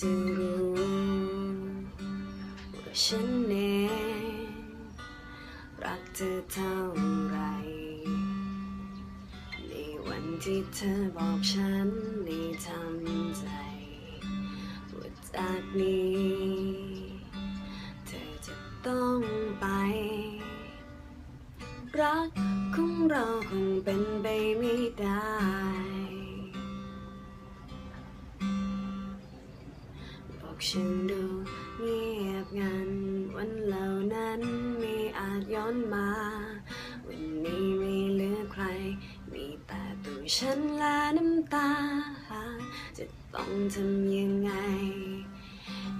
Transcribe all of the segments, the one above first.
จะรู้ว่าฉันเองรักเธอเท่าไร ในวันที่เธอบอกฉันให้ทำใจว่าจากนี้ เธอจะต้องไป รักของเราคงเป็นไปไม่ได้ ฉันดูเงียบงัน วันเหล่านั้นไม่อาจย้อนมา วันนี้ไม่เหลือใคร มีแต่ตัวฉันและน้ำตา จะต้องทำยังไง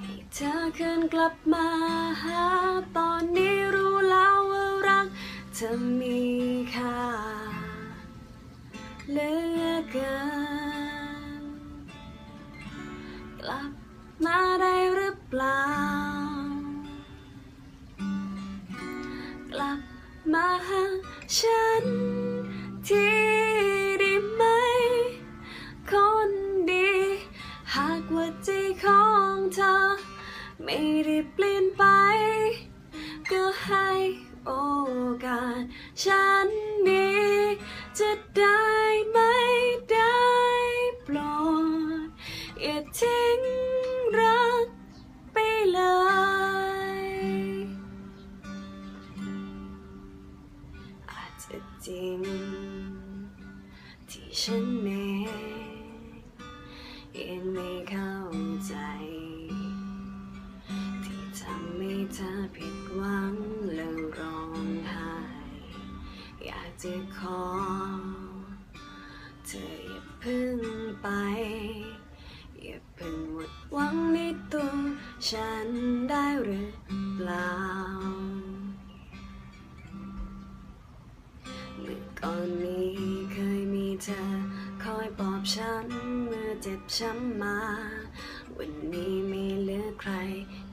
ให้เธอคืนกลับมาหาตอนนี้รู้แล้วว่ารักเธอมีค่าเหลือเกินกลับ มาได้หรือเปล่า กลับมาหาฉันทีได้ไหม คนดี หากว่าใจของเธอ ไม่ได้เปลี่ยนไป ก็ให้โอกาสฉันนี้จะได้ไหม จริง ที่ฉันเองยังไม่เข้าใจ ที่ทำให้เธอผิดหวังแล้วร้องไห้อยากจะขอ เธออย่าพึ่งไปอย่าเพึ่งหมดหวังในตัวฉันได้หรือเปล่า คอยปลอบฉันเมื่อเจ็บช้ำมา วันนี้ไม่เหลือใคร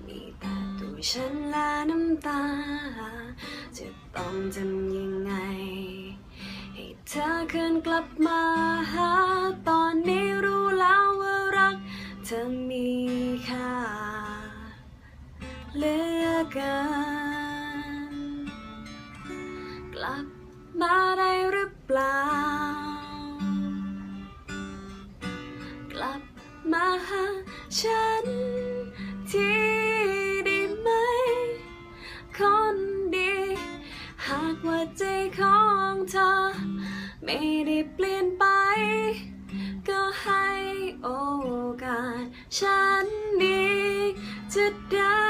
มีแต่ตัวฉันและน้ำตา จะต้องทำยังไง ให้เธอคืนกลับมาหาตอนนี้รู้แล้วว่ารัก เธอมีค่าเหลือเกิน กลับมาได้หรือเปล่า หาฉันทีได้ไหม คนดี หากว่าใจของเธอ ไม่ได้เปลี่ยนไป ก็ให้โอกาส ฉันนี้จะได้